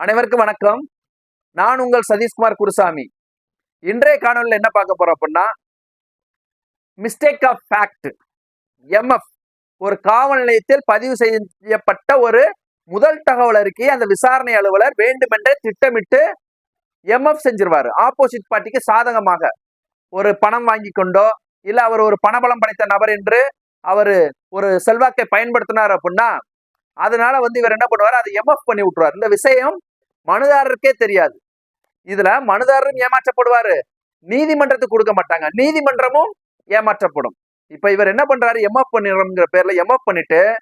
அனைவருக்கும் வணக்கம். நான் உங்கள் சதீஷ்குமார் குருசாமி. இன்றைய காணொலியில் என்ன பார்க்க போறோம் அப்படின்னா மிஸ்டேக் ஆஃப் ஃபேக்ட் எம்எஃப் ஒரு காவல் நிலையத்தில் பதிவு செய்யப்பட்ட ஒரு முதல் தகவல் அறிக்கையை அந்த விசாரணை அலுவலர் வேண்டுமென்றே திட்டமிட்டு எம்எஃப் செஞ்சிருவாரு. ஆப்போசிட் பார்ட்டிக்கு சாதகமாக. ஒரு பணம் வாங்கி கொண்டோ இல்லை அவர் ஒரு பணபலம் படைத்த நபர் என்று அவர் ஒரு செல்வாக்கை பயன்படுத்தினார் அப்படின்னா அதனால வந்து இவர் என்ன பண்ணுவார்? அதை எம்எஃப் பண்ணி விட்டுருவார். இந்த விஷயம் மனுதாரருக்கே தெரியாது. இதுல மனுதாரரும் ஏமாற்றப்படுவாரு. நீதிமன்றத்துக்கு கொடுக்க மாட்டாங்க. நீதிமன்றமும் ஏமாற்றப்படும். இப்ப இவர் என்ன பண்றாரு? எம்எஃப் பண்ணிடுறோம்ங்கிற பேர்ல எம்எஃப் பண்ணிட்டு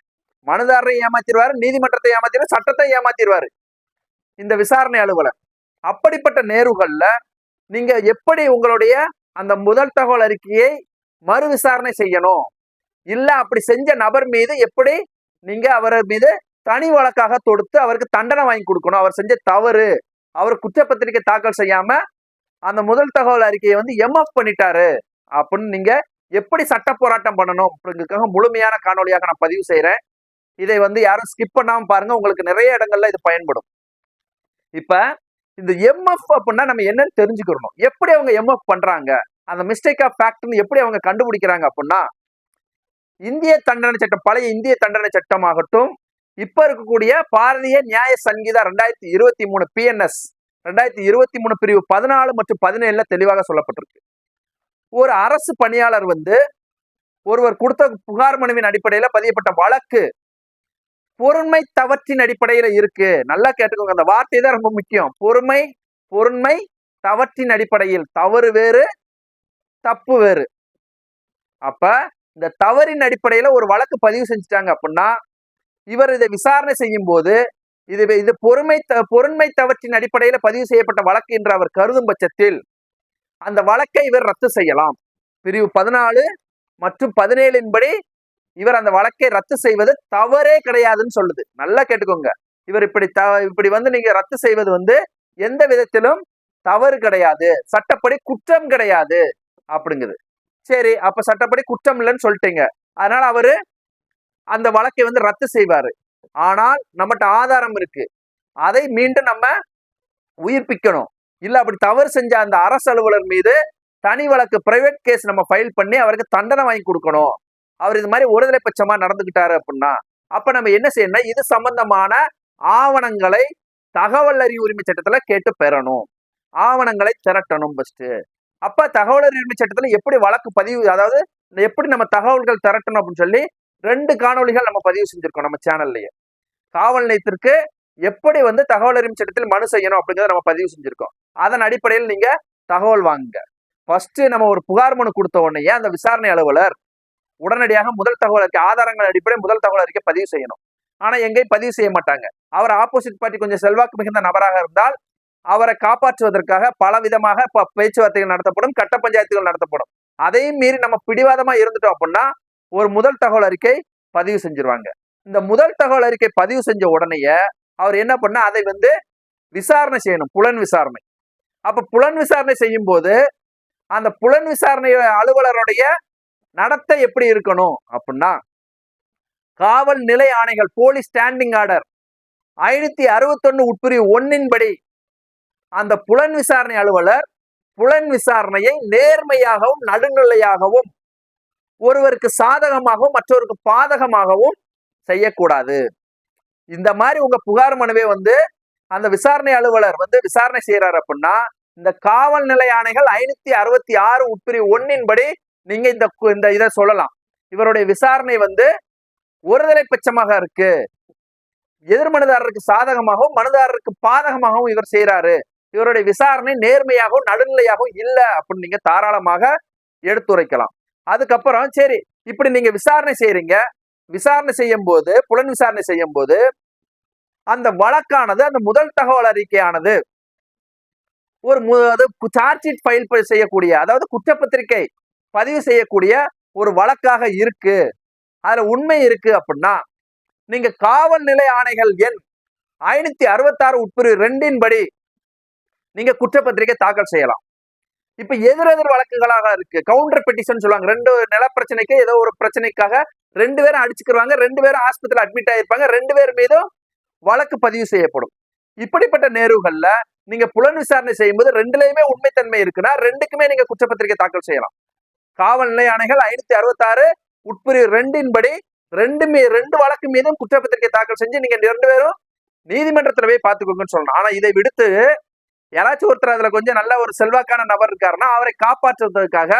மனுதாரரை ஏமாத்திடுவாரு நீதிமன்றத்தை ஏமாத்திடுவார் சட்டத்தை ஏமாத்திடுவாரு. இந்த விசாரணை அலுவலர். அப்படிப்பட்ட நேருகள்ல நீங்க எப்படி உங்களுடைய அந்த முதல் தகவல் அறிக்கையை மறு விசாரணை செய்யணும்? இல்ல அப்படி செஞ்ச நபர் மீது எப்படி நீங்க அவர் மீது தனி வழக்காக தொடுத்து அவருக்கு தண்டனை வாங்கி கொடுக்கணும். அவர் செஞ்ச தவறு அவர் குற்றப்பத்திரிக்கை தாக்கல் செய்யாம அந்த முதல் தகவல் அறிக்கையை வந்து எம்எஃப் பண்ணிட்டாரு அப்படின்னு நீங்க எப்படி சட்ட போராட்டம் பண்ணணும் அப்படிங்கிறதுக்காக முழுமையான காணொலியாக நான் பதிவு செய்யறேன் இதை வந்து யாரும் ஸ்கிப் பண்ணாம பாருங்க. உங்களுக்கு நிறைய இடங்கள்ல இது பயன்படும். இப்ப இந்த எம்எஃப் அப்படின்னா நம்ம என்னன்னு தெரிஞ்சுக்கிறணும் எப்படி அவங்க எம்எஃப் பண்றாங்க? அந்த மிஸ்டேக் ஆஃப் ஃபேக்ட்னு எப்படி அவங்க கண்டுபிடிக்கிறாங்க அப்படின்னா இந்திய தண்டனை சட்டம் பழைய இந்திய தண்டனை சட்டமாகட்டும் இப்ப இருக்கக்கூடிய பாரதிய நியாய சங்கீதா ரெண்டாயிரத்தி இருபத்தி மூணு பிஎன்எஸ் ரெண்டாயிரத்தி இருபத்தி மூணு பிரிவு பதினாலு மற்றும் பதினேழுல தெளிவாக சொல்லப்பட்டிருக்கு. ஒரு அரசு பணியாளர் வந்து ஒருவர் கொடுத்த புகார் மனுவின் அடிப்படையில பதியப்பட்ட வழக்கு பொறுமை தவற்றின் அடிப்படையில இருக்கு. நல்லா கேட்டுக்கோங்க அந்த வார்த்தை தான் ரொம்ப முக்கியம். பொறுமை பொறுமை தவற்றின் அடிப்படையில் தவறு வேறு தப்பு வேறு. அப்ப இந்த தவறின் அடிப்படையில ஒரு வழக்கு பதிவு செஞ்சுட்டாங்க அப்படின்னா இவர் இதை விசாரணை செய்யும் போது இது இது பொறுமை த பொருண்மை தவற்றின் அடிப்படையில பதிவு செய்யப்பட்ட வழக்கு என்று அவர் கருதும் பட்சத்தில் அந்த வழக்கை இவர் ரத்து செய்யலாம். பிரிவு பதினாலு மற்றும் பதினேழின் படி இவர் அந்த வழக்கை ரத்து செய்வது தவறே கிடையாதுன்னு சொல்லுது. நல்லா கேட்டுக்கோங்க. இவர் இப்படி த இப்படி வந்து நீங்க ரத்து செய்வது வந்து எந்த விதத்திலும் தவறு கிடையாது. சட்டப்படி குற்றம் கிடையாது. அப்படிங்குது. சரி அப்ப சட்டப்படி குற்றம் இல்லைன்னு சொல்லிட்டீங்க. அதனால அவரு அந்த வழக்கை வந்து ரத்து செய்வாரு. ஆனால் நம்மகிட்ட ஆதாரம் இருக்கு. அதை மீண்டும் நம்ம உயிர்ப்பிக்கணும். இல்ல அப்படி தவறு செஞ்ச அந்த அரசு அலுவலர் மீது தனி வழக்கு பிரைவேட் கேஸ் நம்ம ஃபைல் பண்ணி அவருக்கு தண்டனை வாங்கி கொடுக்கணும். அவர் இது மாதிரி ஒருதலை பட்சமா நடந்துகிட்டாரு அப்படின்னா அப்ப நம்ம என்ன செய்யணும் இது சம்பந்தமான ஆவணங்களை தகவல் அறிவு உரிமை சட்டத்துல கேட்டு பெறணும். ஆவணங்களை திரட்டணும் ஃபஸ்ட்டு அப்ப தகவல் உரிமை சட்டத்துல எப்படி வழக்கு பதிவு அதாவது எப்படி நம்ம தகவல்கள் திரட்டணும் அப்படின்னு சொல்லி ரெண்டு காணொளிகள் நம்ம பதிவு செஞ்சிருக்கோம் நம்ம சேனல்லையே. காவல் நிலையத்திற்கு எப்படி வந்து தகவல் அறியும் சட்டத்தில் மனு செய்யணும் அப்படிங்கிறத நம்ம பதிவு செஞ்சிருக்கோம். அதன் அடிப்படையில் நீங்க தகவல் வாங்குங்க. ஃபர்ஸ்ட் நம்ம ஒரு புகார் மனு கொடுத்த உடனே அந்த விசாரணை அலுவலர் உடனடியாக முதல் தகவல் அறிக்கை ஆதாரங்கள் அடிப்படையில் முதல் தகவல் அறிக்கை பதிவு செய்யணும். ஆனா எங்கேயும் பதிவு செய்ய மாட்டாங்க. அவர் ஆப்போசிட் பார்ட்டி கொஞ்சம் செல்வாக்கு மிகுந்த நபராக இருந்தால் அவரை காப்பாற்றுவதற்காக பல விதமாக பேச்சுவார்த்தைகள் நடத்தப்படும் கட்ட பஞ்சாயத்துகள் நடத்தப்படும். அதையும் மீறி நம்ம பிடிவாதமா இருந்துட்டோம் அப்படின்னா ஒரு முதல் தகவல் அறிக்கை பதிவு செஞ்சிருவாங்க. இந்த முதல் தகவல் அறிக்கை பதிவு செஞ்ச உடனேயே அவர் என்ன பண்ண அதை வந்து விசாரணை செய்யணும் புலன் விசாரணை. அப்ப புலன் விசாரணை செய்யும் போது அந்த புலன் விசாரணை அலுவலருடைய நடத்தை எப்படி இருக்கணும் அப்படின்னா காவல் நிலை ஆணைகள் போலீஸ் ஸ்டாண்டிங் ஆர்டர் ஐநூத்தி அறுபத்தொன்னு உட்பிரிவு ஒன்னின் படி அந்த புலன் விசாரணை அலுவலர் புலன் விசாரணையை நேர்மையாகவும் நடுநிலையாகவும் ஒருவருக்கு சாதகமாகவும் மற்றவருக்கு பாதகமாகவும் செய்யக்கூடாது. இந்த மாதிரி உங்க புகார் மனுவை வந்து அந்த விசாரணை அலுவலர் வந்து விசாரணை செய்யறாரு அப்படின்னா இந்த காவல் நிலை ஆணைகள் ஐநூத்தி அறுபத்தி ஆறு உட்பிரிவு ஒன்னின் படி நீங்க இந்த இந்த இதை சொல்லலாம். இவருடைய விசாரணை வந்து ஒருதலை பட்சமாக இருக்கு. எதிர்மனுதாரருக்கு சாதகமாகவும் மனுதாரருக்கு பாதகமாகவும் இவர் செய்யறாரு இவருடைய விசாரணை நேர்மையாகவும் நடுநிலையாகவும் இல்லை அப்படின்னு நீங்க தாராளமாக எடுத்துரைக்கலாம். அதுக்கப்புறம் சரி இப்படி நீங்க விசாரணை செய்யறீங்க விசாரணை செய்யும் போது புலன் விசாரணை செய்யும் போது அந்த வழக்கானது அந்த முதல் தகவல் அறிக்கையானது ஒரு சார்ஜ் ஷீட் ஃபைல் செய்யக்கூடிய அதாவது குற்றப்பத்திரிகை பதிவு செய்யக்கூடிய ஒரு வழக்காக இருக்கு. அதுல உண்மை இருக்கு அப்படின்னா நீங்க காவல் நிலை ஆணைகள் எண் ஐநூத்தி அறுபத்தாறு உட்பிரிவு ரெண்டின் படி நீங்க குற்றப்பத்திரிகை தாக்கல் செய்யலாம். இப்ப எதிரெதிர் வழக்குகளாக இருக்கு. கவுண்டர் பெட்டிஷன் சொல்லுவாங்க. ரெண்டு நில பிரச்சனைக்கு ஏதோ ஒரு பிரச்சனைக்காக ரெண்டு பேரும் அடிச்சுக்கிருவாங்க. ரெண்டு பேரும் ஆஸ்பத்திரியில் அட்மிட் ஆயிருப்பாங்க. ரெண்டு பேர் மீதும் வழக்கு பதிவு செய்யப்படும். இப்படிப்பட்ட நேர்வுகள்ல நீங்க புலன் விசாரணை செய்யும்போது ரெண்டுலயுமே உண்மைத்தன்மை இருக்குன்னா ரெண்டுக்குமே நீங்க குற்றப்பத்திரிகை தாக்கல் செய்யலாம். காவல் நிலைய ஆணைகள் ஐநூத்தி அறுபத்தி ஆறு உட்பிரிவு ரெண்டின் படி ரெண்டு மீ ரெண்டு வழக்கு மீதும் குற்றப்பத்திரிகை தாக்கல் செஞ்சு நீங்க ரெண்டு பேரும் நீதிமன்றத்துல போய் பாத்துக்கோங்கன்னு சொல்லணும். ஆனா இதை விடுத்து யாராச்சும் ஒருத்தர் அதுல கொஞ்சம் நல்ல ஒரு செல்வாக்கான நபர் இருக்காருன்னா அவரை காப்பாற்றுவதற்காக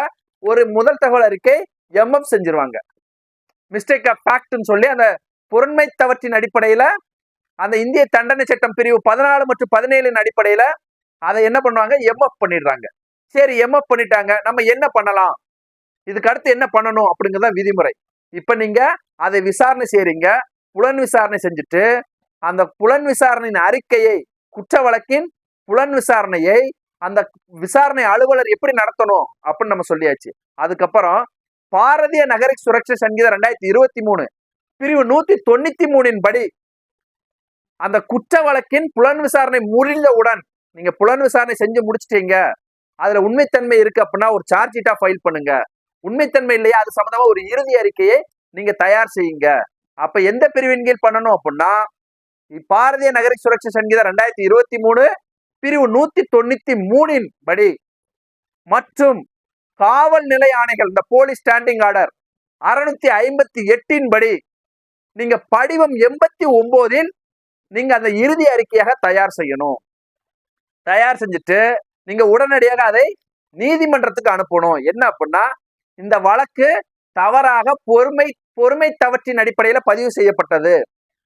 ஒரு முதல் தகவல் அறிக்கை எம்எஃப் செஞ்சிருவாங்க. மிஸ்டேக் ஆஃப் ஃபேக்ட்னு சொல்லி அந்த பொருண்மை தவற்றின் அடிப்படையில அந்த இந்திய தண்டனை சட்டம் பிரிவு பதினாலு மற்றும் பதினேழின் அடிப்படையில அதை என்ன பண்ணுவாங்க? எம்எஃப் பண்ணிடுறாங்க. சரி எம்எஃப் பண்ணிட்டாங்க. நம்ம என்ன பண்ணலாம்? இதுக்கு அடுத்து என்ன பண்ணணும் அப்படிங்கிறத விதிமுறை. இப்ப நீங்க அதை விசாரணை செய்றீங்க. புலன் விசாரணை செஞ்சுட்டு அந்த புலன் விசாரணையின் அறிக்கையை குற்ற வழக்கின் புலன் விசாரணையை அந்த விசாரணை அலுவலர் எப்படி நடத்தணும் அப்படின்னு நம்ம சொல்லியாச்சு. அதுக்கப்புறம் பாரதிய நகர சுரட்சை சங்கீதம் ரெண்டாயிரத்தி இருபத்தி மூணு. பிரிவு நூத்தி தொண்ணூத்தி மூணின் படி அந்த குற்ற வழக்கின் புலன் விசாரணை முடிந்தவுடன் நீங்க புலன் விசாரணை செஞ்சு முடிச்சிட்டீங்க. அதுல உண்மைத்தன்மை இருக்கு அப்படின்னா ஒரு சார்ஜ் ஷீட்டா ஃபைல் பண்ணுங்க. உண்மைத்தன்மை இல்லையா? அது சம்பந்தமா ஒரு இறுதி அறிக்கையை நீங்க தயார் செய்யுங்க. அப்ப எந்த பிரிவின் கீழ் பண்ணணும் அப்படின்னா பாரதிய நகரிக் சுரட்சை சங்கீதம் ரெண்டாயிரத்தி இருபத்தி மூணு பிரிவு நூத்தி தொண்ணூத்தி மூணின் படி. மற்றும் காவல் நிலை ஆணைகள் இந்த போலீஸ் ஸ்டாண்டிங் ஆர்டர் அறுநூத்தி ஐம்பத்தி எட்டின் படி. நீங்க படிவம் எண்பத்தி ஒன்பதில் நீங்க அந்த இறுதி அறிக்கையாக தயார் செய்யணும். தயார் செஞ்சுட்டு நீங்க உடனடியாக அதை நீதிமன்றத்துக்கு அனுப்பணும். என்ன அப்படின்னா இந்த வழக்கு தவறாக பொறுமை பொறுமை தவற்றின் அடிப்படையில பதிவு செய்யப்பட்டது.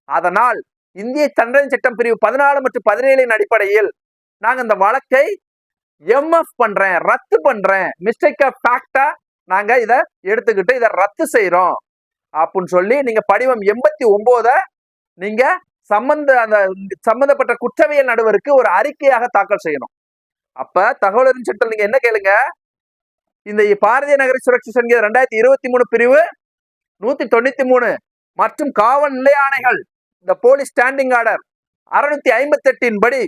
அதனால் இந்திய தண்டனை சட்டம் பிரிவு பதினாலு மற்றும் பதினேழின் அடிப்படையில் நாங்க இந்த வழக்கை எம்எஃப் பண்றேன் ரத்து பண்றேன். மிஸ்டேக்கா ஃபேக்டா நாங்க இதை எடுத்துக்கிட்டு இதை ரத்து செய்யறோம் அப்படின்னு சொல்லி நீங்க படிவம் எண்பத்தி ஒன்பத நீங்க சம்பந்த அந்த சம்பந்தப்பட்ட குற்றவியல் நடுவருக்கு ஒரு அறிக்கையாக தாக்கல் செய்யணும். அப்ப தகவல் அறியும் சட்டம் நீங்க என்ன கேளுங்க? இந்த பாரதிய நகர சுரட்சி சங்கீதம் ரெண்டாயிரத்தி இருபத்தி மூணு பிரிவு நூத்தி தொண்ணூத்தி மூணு மற்றும் காவல் நிலை ஆணைகள் இந்த போலீஸ் ஸ்டாண்டிங் ஆர்டர் அறுநூத்தி ஐம்பத்தி எட்டின் படி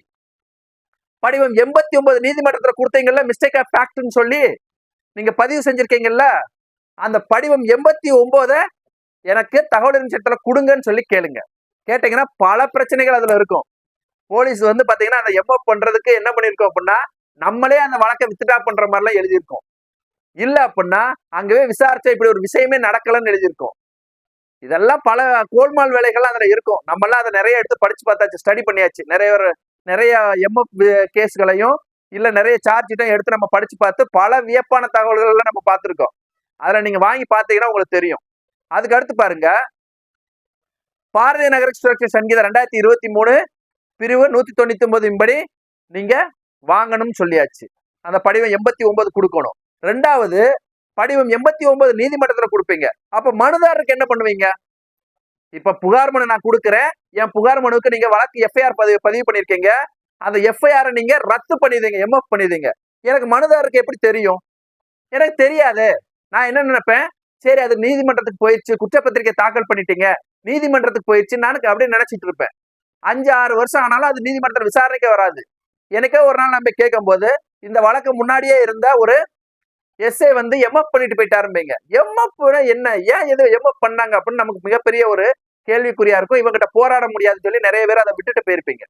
படிவம் எண்பத்தி ஒன்பது நீதிமன்றத்துல கொடுத்தீங்கல்ல மிஸ்டேக் ஆஃப் ஃபேக்ட்னு சொல்லி நீங்க பதிவு செஞ்சிருக்கீங்கல்ல அந்த படிவம் எண்பத்தி ஒன்பத எனக்கு தகவல் சட்டத்தில் கொடுங்கன்னு சொல்லி கேளுங்க. கேட்டீங்கன்னா பல பிரச்சனைகள் அதுல இருக்கும். போலீஸ் வந்து பாத்தீங்கன்னா அந்த எம்எஃப் பண்றதுக்கு என்ன பண்ணிருக்கோம் அப்படின்னா நம்மளே அந்த வழக்கை வித்ட்ரா பண்ற மாதிரிலாம் எழுதியிருக்கோம். இல்ல அப்படின்னா அங்கவே விசாரிச்சா இப்படி ஒரு விஷயமே நடக்கலன்னு எழுதியிருக்கோம். இதெல்லாம் பல கோல்மால் வேலைகள் அதுல இருக்கும். நம்மளாம் அதை நிறைய எடுத்து படிச்சு பார்த்தாச்சு ஸ்டடி பண்ணியாச்சு. நிறைய நிறைய எம்எஃப் கேஸ்களையும் இல்லை நிறைய சார்ஜிட்டும் எடுத்து நம்ம படிச்சு பார்த்து பல வியப்பான தகவல்கள்லாம் நம்ம பார்த்துருக்கோம். அதில் நீங்கள் வாங்கி பார்த்தீங்கன்னா உங்களுக்கு தெரியும். அதுக்கு அடுத்து பாருங்க. பாரதிய நகர சுரட்சி சங்கீதம் ரெண்டாயிரத்தி இருபத்தி மூணு பிரிவு நூற்றி தொண்ணூற்றி ஒன்பதின் படி வாங்கணும்னு சொல்லியாச்சு. அந்த படிவம் எண்பத்தி ஒன்பது கொடுக்கணும். ரெண்டாவது படிவம் எண்பத்தி ஒன்பது நீதிமன்றத்தில் கொடுப்பீங்க. அப்போ மனுதாரருக்கு என்ன பண்ணுவீங்க? இப்ப புகார் மனு நான் கொடுக்குறேன். என் புகார் மனுவுக்கு நீங்க வழக்கு எஃப்ஐஆர் பதிவு பதிவு பண்ணிருக்கீங்க அந்த எஃப்ஐஆரை நீங்க ரத்து பண்ணிடுங்க எம்எஃப் பண்ணிடுங்க எனக்கு மனுதாரருக்கு எப்படி தெரியும்? எனக்கு தெரியாது. நான் என்ன நினைப்பேன்? சரி அது நீதிமன்றத்துக்கு போயிடுச்சு குற்றப்பத்திரிகை தாக்கல் பண்ணிட்டீங்க. நீதிமன்றத்துக்கு போயிடுச்சு நான் அப்படியே நினைச்சிட்டு இருப்பேன். அஞ்சு ஆறு வருஷம் ஆனாலும் அது நீதிமன்ற விசாரணைக்கே வராது. எனக்கே ஒரு நாள் நம்ம கேட்கும் போது இந்த வழக்கு முன்னாடியே இருந்த ஒரு எஸ்ஏ வந்து எம்எப் பண்ணிட்டு போயிட்டாரும்பீங்க. எம்எப்னா என்ன? ஏன் எது எம்எஃப் பண்ணாங்க அப்படின்னு நமக்கு மிகப்பெரிய ஒரு கேள்விக்குறியா இருக்கும். இவங்கிட்ட போராட முடியாதுன்னு சொல்லி நிறைய பேர் அதை விட்டுட்டு போயிருப்பீங்க.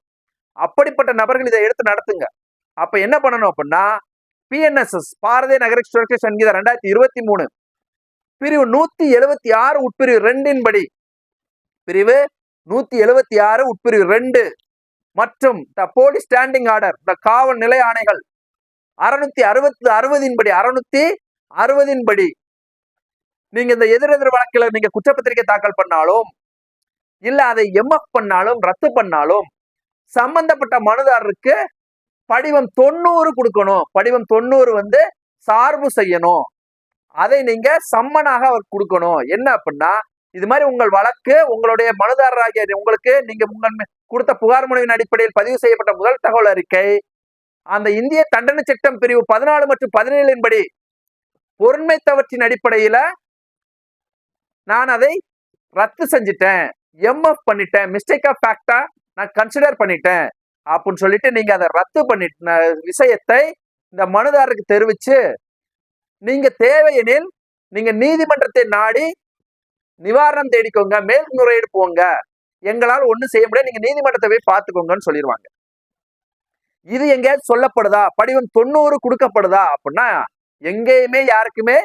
அப்படிப்பட்ட நபர்கள் இதை எடுத்து நடத்துங்க. அப்ப என்ன பண்ணணும் அப்படின்னா பிஎன்எஸ்எஸ் பாரதிய நகர சுரட்சை சங்கீதம் ரெண்டாயிரத்தி இருபத்தி மூணு. பிரிவு நூத்தி எழுபத்தி ஆறு உட்பிரிவு ரெண்டின் படி. பிரிவு நூத்தி எழுபத்தி ஆறு உட்பிரிவு ரெண்டு. மற்றும் த போலீஸ் ஸ்டாண்டிங் ஆர்டர் த காவல் நிலை ஆணைகள். அறுநூத்தி அறுபத்தி அறுபதின் படி அறுநூத்தி அறுபதின் படி நீங்க இந்த எதிரெதிர் வழக்கில் நீங்க குற்றப்பத்திரிகை தாக்கல் பண்ணாலும் இல்ல அதை எம்எஃப் பண்ணாலும் ரத்து பண்ணாலும் சம்பந்தப்பட்ட மனுதாரருக்கு படிவம் தொண்ணூறு கொடுக்கணும். படிவம் தொண்ணூறு வந்து சார்பு செய்யணும். அதை நீங்க சம்மனாக அவர் கொடுக்கணும். என்ன அப்படின்னா இது மாதிரி உங்கள் வழக்கு உங்களுடைய மனுதாரராகிய உங்களுக்கு நீங்க உங்கள் கொடுத்த புகார் மனுவின் அடிப்படையில் பதிவு செய்யப்பட்ட முதல் தகவல் அறிக்கை அந்த இந்திய தண்டனை சட்டம் பிரிவு பதினாலு மற்றும் பதினேழின் படி பொருண்மைத்தவற்றின் அடிப்படையில நான் அதை ரத்து செஞ்சுட்டேன். எம்எஃப் பண்ணிட்டேன். மிஸ்டேக் ஆஃப் ஃபேக்டா நான் கன்சிடர் பண்ணிட்டேன். அப்படின்னு சொல்லிட்டு நீங்க அதை ரத்து பண்ணிட்ட விஷயத்தை இந்த மனுதாரருக்கு தெரிவிச்சு நீங்க தேவையெனில் நீங்க நீதிமன்றத்தை நாடி நிவாரணம் தேடிக்கோங்க. மேல்முறையீடு போங்க. எங்களால் ஒன்றும் செய்ய முடியாது. நீங்க நீதிமன்றத்தை போய் பார்த்துக்கோங்கன்னு சொல்லிடுவாங்க இது எங்கேயாவது சொல்லப்படுதா? படிவம் தொண்ணூறு கொடுக்கப்படுதா? அப்படின்னா எங்கேயுமே யாருக்குமே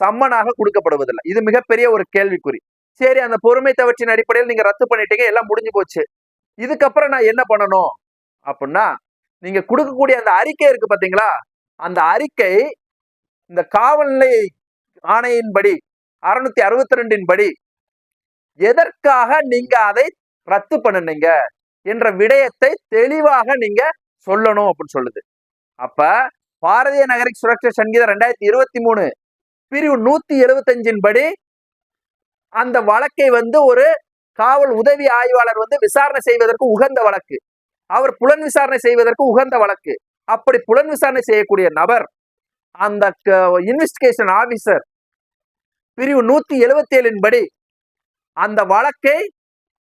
சம்மனாக கொடுக்கப்படுவதில்லை. இது மிகப்பெரிய ஒரு கேள்விக்குறி. சரி அந்த பொறுமை தவற்றின் அடிப்படையில் நீங்க ரத்து பண்ணிட்டீங்க எல்லாம் முடிஞ்சு போச்சு. இதுக்கப்புறம் நான் என்ன பண்ணணும்? அப்படின்னா நீங்க கொடுக்கக்கூடிய அந்த அறிக்கை இருக்கு பாத்தீங்களா அந்த அறிக்கை இந்த காவல்நிலை ஆணையின்படி அறுநூத்தி அறுபத்தி ரெண்டின் படி எதற்காக நீங்க அதை ரத்து பண்ணுனீங்க? என்ற விடயத்தை தெளிவாக நீங்க சொல்லணும் அப்படின்னு சொல்லுது. அப்ப பாரதிய நகரிக் சுரக்ஷா சங்கீதம் ரெண்டாயிரத்தி இருபத்தி மூணு பிரிவு நூத்தி எழுபத்தஞ்சின் படி அந்த வழக்கை வந்து ஒரு காவல் உதவி ஆய்வாளர் வந்து விசாரணை செய்வதற்கு உகந்த வழக்கு. அவர் புலன் விசாரணை செய்வதற்கு உகந்த வழக்கு. அப்படி புலன் விசாரணை செய்யக்கூடிய நபர் அந்த இன்வெஸ்டிகேஷன் ஆபீசர் பிரிவு நூத்தி எழுபத்தி ஏழின் படி அந்த வழக்கை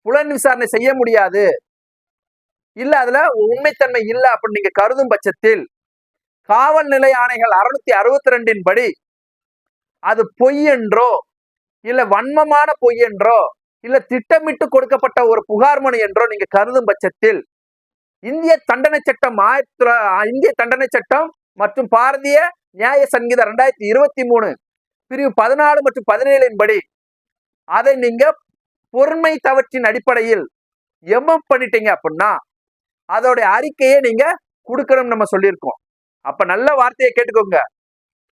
புலன் விசாரணை செய்ய முடியாது. இல்ல அதுல உண்மைத்தன்மை இல்ல அப்படின்னு நீங்க கருதும் பட்சத்தில் காவல் நிலை ஆணைகள் அறுநூத்தி அறுபத்தி ரெண்டின் படி அது பொய் என்றோ இல்ல வன்மமான பொய் என்றோ இல்ல திட்டமிட்டு கொடுக்கப்பட்ட ஒரு புகார் மனு என்றோ நீங்க கருதும் பட்சத்தில் இந்திய தண்டனை சட்டம் ஆயிரத்தி இந்திய தண்டனை சட்டம் மற்றும் பாரதிய நியாய சங்கீதம் ரெண்டாயிரத்தி இருபத்தி மூணு பிரிவு பதினாலு மற்றும் பதினேழின் படி அதை நீங்க பொறுமை தவற்றின் அடிப்படையில் எம்எம் பண்ணிட்டீங்க அப்படின்னா அதோட அறிக்கையை நீங்க கொடுக்கணும்னு நம்ம சொல்லியிருக்கோம். அப்ப நல்ல வார்த்தையை கேட்டுக்கோங்க.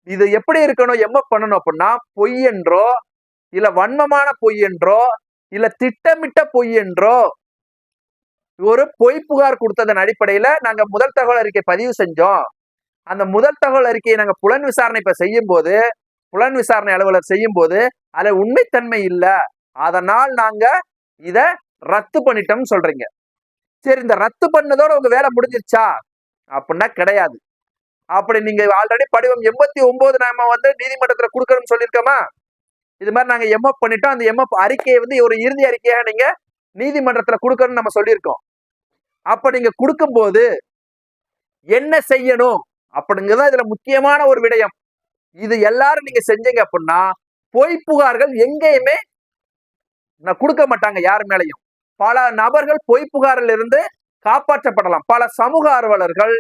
இது எப்படி இருக்கணும் எம்ம பண்ணணும் அப்படின்னா பொய் என்றோ இல்ல வன்மமான பொய் என்றோ இல்ல திட்டமிட்ட பொய் என்றோ ஒரு பொய் புகார் கொடுத்ததன் அடிப்படையில நாங்க முதல் தகவல் அறிக்கை பதிவு செஞ்சோம். அந்த முதல் தகவல் அறிக்கையை நாங்க புலன் விசாரணை இப்ப செய்யும் போது புலன் விசாரணை அலுவலர் செய்யும் போது அதுல உண்மைத்தன்மை இல்லை. அதனால் நாங்க இத ரத்து பண்ணிட்டோம்னு சொல்றீங்க. சரி இந்த ரத்து பண்ணதோட உங்க வேலை முடிஞ்சிருச்சா? அப்படின்னா கிடையாது. அப்படி நீங்க ஆல்ரெடி படிவம் எண்பத்தி ஒன்பது நாம வந்து நீதிமன்றத்துல கொடுக்கணும்னு சொல்லியிருக்கோமா? இது மாதிரி நாங்க எம்எப் பண்ணிட்டோம். அந்த எம்எப் அறிக்கையை வந்து ஒரு இறுதி அறிக்கையாக நீங்க நீதிமன்றத்துல கொடுக்கணும்னு நம்ம சொல்லியிருக்கோம். அப்ப நீங்க கொடுக்கும்போது என்ன செய்யணும்? அப்படிங்கிறது இதுல முக்கியமான ஒரு விடயம். இது எல்லாரும் நீங்க செஞ்சீங்க அப்படின்னா பொய் புகார்கள் எங்கேயுமே நான் கொடுக்க மாட்டாங்க யார் மேலையும். பல நபர்கள் பொய் புகாரிலிருந்து காப்பாற்றப்படலாம். பல சமூக ஆர்வலர்கள்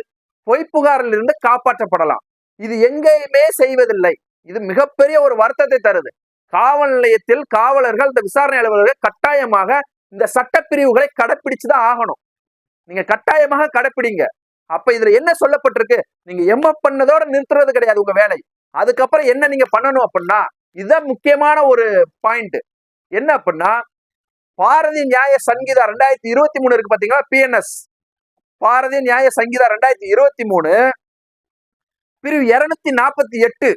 பொய் புகாரிலிருந்து காப்பாற்றப்படலாம். இது எங்கேயுமே செய்வதில்லை. இது மிகப்பெரிய ஒரு வருத்தத்தை தருது. காவல் நிலையத்தில் காவலர்கள் இந்த விசாரணை அலுவலர்கள் கட்டாயமாக இந்த சட்டப்பிரிவுகளை கடைப்பிடிச்சுதான் ஆகணும். நீங்க கட்டாயமாக கடைப்பிடிங்க. அப்ப இதுல என்ன சொல்லப்பட்டிருக்கு? நீங்க எம்எஃப் பண்ணதோட நிறுத்துறது கிடையாது உங்க வேலை. அதுக்கப்புறம் என்ன நீங்க பண்ணணும் அப்படின்னா இதுதான் முக்கியமான ஒரு பாயிண்ட் என்ன அப்படின்னா பாரதிய நியாய சங்கீதா ரெண்டாயிரத்தி இருபத்தி மூணு இருக்கு பாத்தீங்களா? பிஎன்எஸ் பாரதிய நியாய சங்கீதா ரெண்டாயிரத்தி இருபத்தி மூணு. பிரிவு இருநூத்தி நாற்பத்தி எட்டு.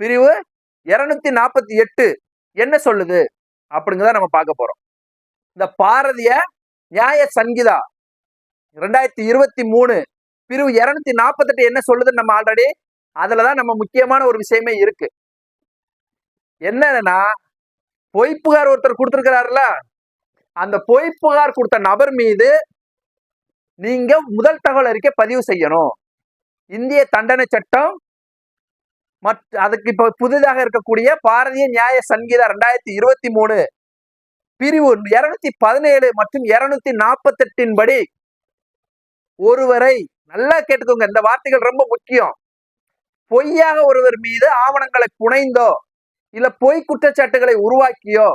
பிரிவு இருநூத்தி நாற்பத்தி எட்டு. என்ன சொல்லுது? அப்படிங்கிறத நம்ம பார்க்க போறோம். இந்த பாரதிய நியாய சங்கீதா ரெண்டாயிரத்தி இருபத்தி மூணு. பிரிவு இருநூத்தி நாற்பத்தெட்டு என்ன சொல்லுதுன்னு நம்ம ஆல்ரெடி அதுலதான் நம்ம முக்கியமான ஒரு விஷயமே இருக்கு. என்னன்னா பொய் புகார் ஒருத்தர் கொடுத்துருக்கிறாருல அந்த பொய் புகார் கொடுத்த நபர் மீது நீங்க முதல் தகவல் அறிக்கை பதிவு செய்யணும். இந்திய தண்டனை சட்டம் மற்ற அதுக்கு இப்போ புதிதாக இருக்கக்கூடிய பாரதிய நியாய சங்கீதா ரெண்டாயிரத்தி இருபத்தி மூணு பிரிவு இருநூத்தி பதினேழு மற்றும் இருநூத்தி நாற்பத்தி எட்டின் படி ஒருவரை நல்லா கேட்டுக்கோங்க இந்த வார்த்தைகள் ரொம்ப முக்கியம். பொய்யாக ஒருவர் மீது ஆவணங்களை புனைந்தோ இல்ல பொய் குற்றச்சாட்டுகளை உருவாக்கியோ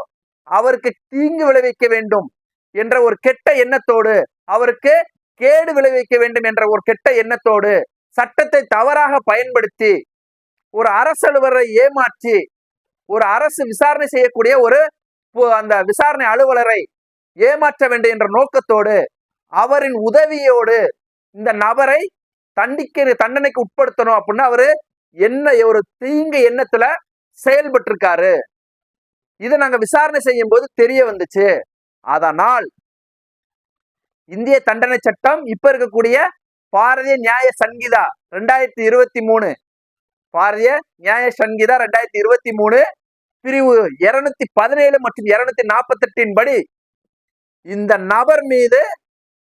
அவருக்கு தீங்கு விளைவிக்க வேண்டும் என்ற ஒரு கெட்ட எண்ணத்தோடு அவருக்கு கேடு விளைவிக்க வேண்டும் என்ற ஒரு கெட்ட எண்ணத்தோடு சட்டத்தை தவறாக பயன்படுத்தி ஒரு அரசு அலுவலரை ஏமாற்றி ஒரு அரசு விசாரணை செய்யக்கூடிய ஒரு அந்த விசாரணை அலுவலரை ஏமாற்ற வேண்டும் என்ற நோக்கத்தோடு அவரின் உதவியோடு இந்த நபரை தண்டிக்க தண்டனைக்கு உட்படுத்தணும் அப்படின்னா அவரு என்ன ஒரு தீங்கு எண்ணத்துல செயல்பட்டிருக்காரு. இதை நாங்க விசாரணை செய்யும் போது தெரிய வந்துச்சு. அதனால் இந்திய தண்டனை சட்டம் இப்ப இருக்கக்கூடிய பாரதிய நியாய சங்கீதா ரெண்டாயிரத்தி இருபத்தி மூணு. பாரதிய நியாய சங்கீதா ரெண்டாயிரத்தி இருபத்தி மூணு பிரிவு இருநூத்தி பதினேழு மற்றும் இருநூத்தி நாற்பத்தி எட்டின் படி இந்த நபர் மீது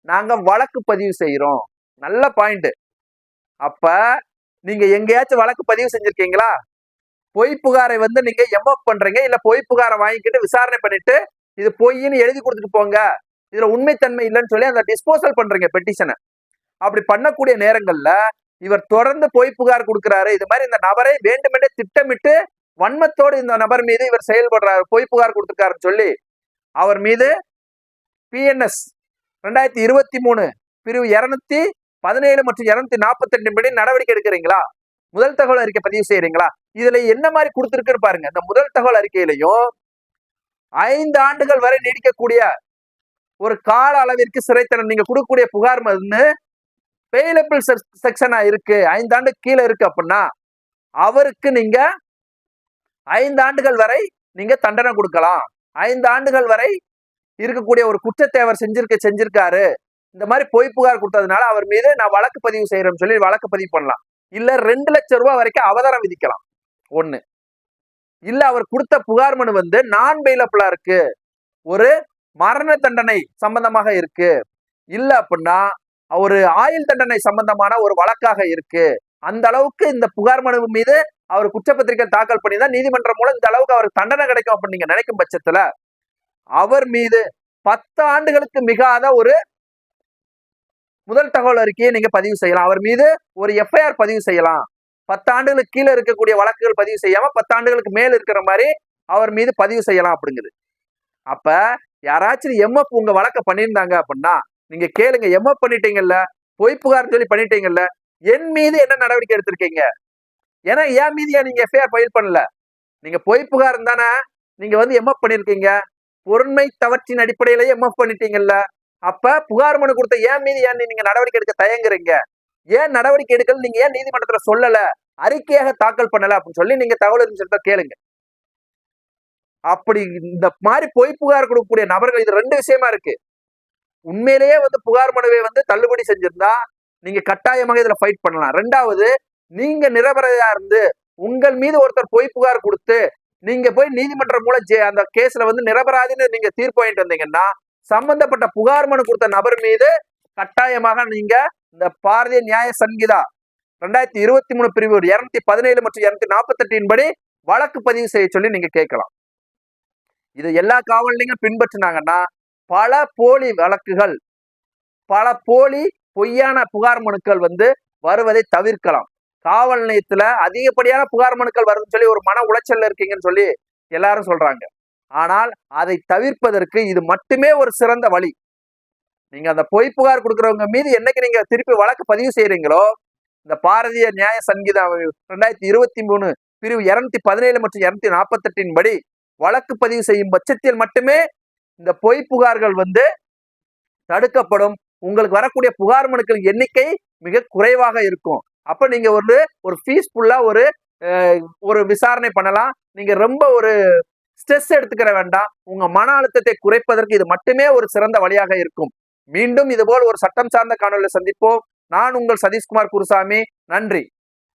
நாங்க வழக்கு பதிவு செய்யறோம் நல்ல பாயிண்ட். அப்ப நீங்க எங்கேயாச்சும் வழக்கு பதிவு செஞ்சிருக்கீங்களா? பொய் புகாரை வந்து நீங்க எம்எஃப் பண்றீங்க. இல்ல பொய் புகாரை வாங்கிக்கிட்டு விசாரணை பண்ணிட்டு இது பொய்ன்னு எழுதி கொடுத்துட்டு போங்க. இதுல உண்மைத்தன்மை இல்லைன்னு சொல்லி அந்த டிஸ்போசல் பண்றீங்க பெட்டிஷனை அப்படி பண்ணக்கூடிய நேரங்கள்ல இவர் தொடர்ந்து பொய் புகார் கொடுக்கிறாரு. இது மாதிரி இந்த நபரை வேண்டுமென்றே திட்டமிட்டு வன்மத்தோடு இந்த நபர் மீது இவர் செயல்படுறாரு. பொய் புகார் கொடுத்துருக்காருன்னு சொல்லி அவர் மீது பிஎன்எஸ் ரெண்டாயிரத்தி இருபத்தி மூணு பிரிவு இருநூத்தி பதினேழு மற்றும் இருநூத்தி நாற்பத்தி ரெண்டு படி நடவடிக்கை எடுக்கிறீங்களா? முதல் தகவல் அறிக்கை பதிவு செய்யறீங்களா இதுல என்ன மாதிரி கொடுத்திருக்குன்னு பாருங்க. இந்த முதல் தகவல் அறிக்கையிலையும் ஐந்து ஆண்டுகள் வரை நீடிக்கக்கூடிய ஒரு கால அளவிற்கு சிறைத்தனம் நீங்க கொடுக்கக்கூடிய புகார் மருந்து பெயிலபிள் செக்ஷனா இருக்கு. ஐந்து ஆண்டு கீழே இருக்கு அப்படின்னா அவருக்கு நீங்க ஐந்து ஆண்டுகள் வரை நீங்க தண்டனை கொடுக்கலாம். ஐந்து ஆண்டுகள் வரை இருக்கக்கூடிய ஒரு குற்றத்தை அவர் செஞ்சிருக்க செஞ்சிருக்காரு. இந்த மாதிரி பொய் புகார் கொடுத்ததுனால அவர் மீது நான் வழக்கு பதிவு செய்யறேன்னு சொல்லி வழக்கு பதிவு பண்ணலாம். இல்ல ரெண்டு லட்சம் ரூபாய் வரைக்கும் அவதாரம் விதிக்கலாம். ஒண்ணு. இல்ல அவர் கொடுத்த புகார் மனு வந்து நான் பெயிலபிளா இருக்கு. ஒரு மரண தண்டனை சம்பந்தமாக இருக்கு. இல்ல அப்படின்னா ஒரு ஆயுள் தண்டனை சம்பந்தமான ஒரு வழக்காக இருக்கு. அந்த அளவுக்கு இந்த புகார் மனு மீது அவர் குற்றப்பத்திரிகை தாக்கல் பண்ணி தான் நீதிமன்றம் மூலம் இந்த அளவுக்கு அவருக்கு தண்டனை கிடைக்கும் அப்படின்னு நீங்க நினைக்கும் பட்சத்துல அவர் மீது பத்து ஆண்டுகளுக்கு மிகாத ஒரு முதல் தகவல் அறிக்கையை நீங்க பதிவு செய்யலாம். அவர் மீது ஒரு எஃப்ஐஆர் பதிவு செய்யலாம். பத்தாண்டுகளுக்கு கீழே இருக்கக்கூடிய வழக்குகள் பதிவு செய்யாம பத்தாண்டுகளுக்கு மேல இருக்கிற மாதிரி அவர் மீது பதிவு செய்யலாம் அப்படிங்குது. அப்ப யாராச்சும் எம்எஃப் உங்க வழக்க பண்ணியிருந்தாங்க அப்படின்னா நீங்க கேளுங்க எம்எஃப் பண்ணிட்டீங்கல்ல பொய் புகார் சொல்லி பண்ணிட்டீங்கல்ல என் மீது என்ன நடவடிக்கை எடுத்திருக்கீங்க? ஏன்னா என் மீது ஏன் நீங்க எஃப்ஐஆர் ஃபைல் பண்ணல. நீங்க பொய் புகார் தானே நீங்க வந்து எம்எஃப் பண்ணிருக்கீங்க பொருண்மை தவற்றின் அடிப்படையிலேயே எம்எஃப் பண்ணிட்டீங்கல்ல. அப்ப புகார் மனு கொடுத்த ஏன் மீது ஏன் நீங்க நடவடிக்கை எடுக்க தயங்குறீங்க? ஏன் நடவடிக்கை எடுக்கல நீங்க ஏன் நீதிமன்றத்துல சொல்லல? அறிக்கையாக தாக்கல் பண்ணல அப்படின்னு சொல்லி நீங்க தகவல் அறிஞர்கிட்ட கேளுங்க. அப்படி இந்த மாதிரி பொய் புகார் கொடுக்கக்கூடிய நபர்கள் இது ரெண்டு விஷயமா இருக்கு. உண்மையிலேயே வந்து புகார் மனுவை வந்து தள்ளுபடி செஞ்சிருந்தா நீங்க கட்டாயமாக இதுல ஃபைட் பண்ணலாம். ரெண்டாவது நீங்க நிரபரையா இருந்து உங்கள் மீது ஒருத்தர் பொய் புகார் கொடுத்து நீங்க போய் நீதிமன்றம் மூலம் அந்த கேஸ்ல வந்து நிரபராதின்னு நீங்க தீர்ப்பு வாங்கிட்டு வந்தீங்கன்னா சம்பந்தப்பட்ட புகார் மனு கொடுத்த நபர் மீது கட்டாயமாக நீங்க இந்த பாரதிய நியாய சங்கீதா ரெண்டாயிரத்தி இருபத்தி மூணு பிரிவு இருநூத்தி பதினேழு மற்றும் இருநூத்தி நாற்பத்தெட்டின் படி வழக்கு பதிவு செய்ய சொல்லி நீங்க கேட்கலாம். இது எல்லா காவல்லையும் பின்பற்றினாங்கன்னா பல போலி வழக்குகள் பல போலி பொய்யான புகார் மனுக்கள் வந்து வருவதை தவிர்க்கலாம். காவல் நிலையத்துல அதிகப்படியான புகார் மனுக்கள் வருதுன்னு சொல்லி ஒரு மன உளைச்சல்ல இருக்கீங்கன்னு சொல்லி எல்லாரும் சொல்றாங்க. ஆனால் அதை தவிர்ப்பதற்கு இது மட்டுமே ஒரு சிறந்த வழி. நீங்க அந்த பொய் புகார் கொடுக்குறவங்க மீது என்னைக்கு நீங்க திருப்பி வழக்கு பதிவு செய்யறீங்களோ இந்த பாரதிய நியாய சங்கீதா ரெண்டாயிரத்தி இருபத்தி மூணு பிரிவு இருநூத்தி பதினேழு மற்றும் இருநூத்தி நாற்பத்தெட்டின் படி வழக்கு பதிவு செய்யும் பட்சத்தில் மட்டுமே இந்த பொய் புகார்கள் வந்து தடுக்கப்படும். உங்களுக்கு வரக்கூடிய புகார் மனுக்கள் எண்ணிக்கை மிக குறைவாக இருக்கும். அப்ப நீங்க ஒரு ஒரு பீஸ்ஃபுல்லா ஒரு ஒரு விசாரணை பண்ணலாம். நீங்க ரொம்ப ஒரு ஸ்ட்ரெஸ் எடுத்துக்கிற வேண்டாம். உங்க மன அழுத்தத்தை குறைப்பதற்கு இது மட்டுமே ஒரு சிறந்த வழியாக இருக்கும். மீண்டும் இதுபோல் ஒரு சட்டம் சார்ந்த காணொலியில் சந்திப்போம். நான் உங்கள் சதீஷ்குமார் குருசாமி. நன்றி.